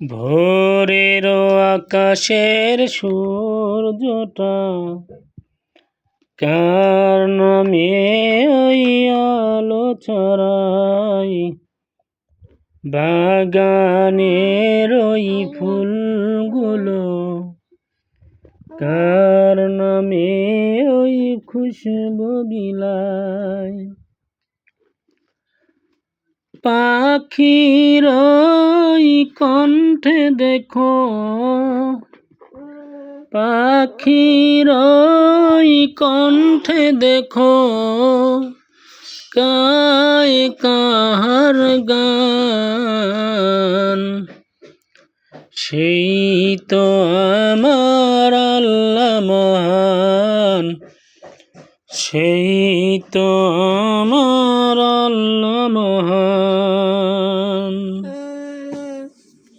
ভোরের আকাশের সূর্যটা কার নামে ওই আলো ছড়াই বাগানের ওই ফুলগুলো কার নামে ওই খুশবু বিলায়? পাখির কণ্ঠে দেখো। পাখির কণ্ঠে দেখো। কায় কাহার গান। সেই তো আমার আল্লাহ মহান। সেই তো আমার মহান